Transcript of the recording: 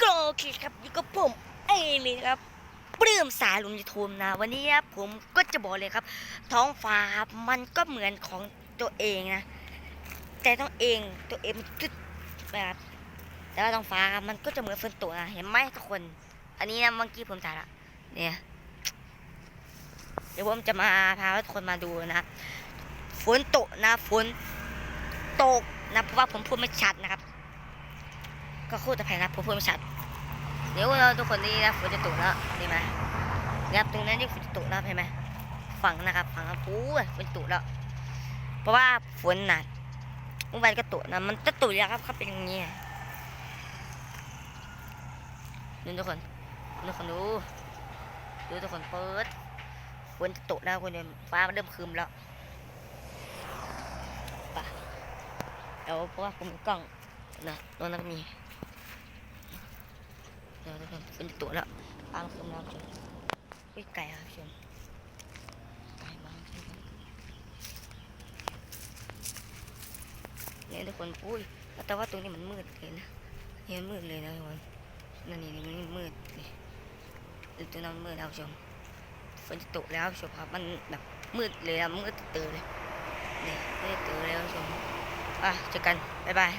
ก็โอเคครับนี่ก็ผมเอเลยครับปลื้มสายลุงยูทูบนะ วันนี้ครับผมก็จะบอกเลยครับ ท้องฟ้าครับมันก็เหมือนของตัวเองนะ แต่ต้องเองตัวเองมันจุดแบบแต่ว่าท้องฟ้าครับมันก็จะเหมือนฝนตกนะเห็นไหมทุกคน อันนี้นะเมื่อกี้ผมถ่ายละเนี่ยเดี๋ยวผมจะมาพาทุกคนมาดูนะฝนตกนะฝนตกนะเพราะว่าผมพูดไม่ชัดนะครับ ก็คู่แต่ภัยนะผมพูดไม่ชัดเดี๋ยวเราทุกคนนี่นะฝนจะตกแล้วเห็นไหมนะครับตรงนั้นที่ฝนจะตกแล้วเห็นไหมฝั่งนะครับฝั่งน้ำปูฝนตกแล้ว เพราะว่าฝนหน่ะเมื่อวานก็ตกนะมันจะตกแล้วครับครับเป็นอย่างนี้ดูทุกคนดูทุกคนดูดูทุกคนเปิดฝนจะตกแล้วคนเดียวฟ้ามันเริ่มครึมแล้วไป่ะเดี๋ยวเพราะว่าผมมีกล้องนะตรงนั้นมี ดี๋ยวทุกคนเป็นตัวแล้วตามคืนแล้วชมอุ้ยไก่ครับชมไก่มากนเนี่ยทุกคนอุ้ยแต่ว่าตรงนี้มันมืดเลยนะนี่มันมืดเลยนะทุกคนนั่นนี่นี่มันมืดนี่ตรงนั้นมืดแล้วชมฝนจะตกแล้วชมครับมันแบบมืดเลยอะมืดตื่นเลยนี่มืดตื่นแล้วชมอะเจอกันบ๊ายบาย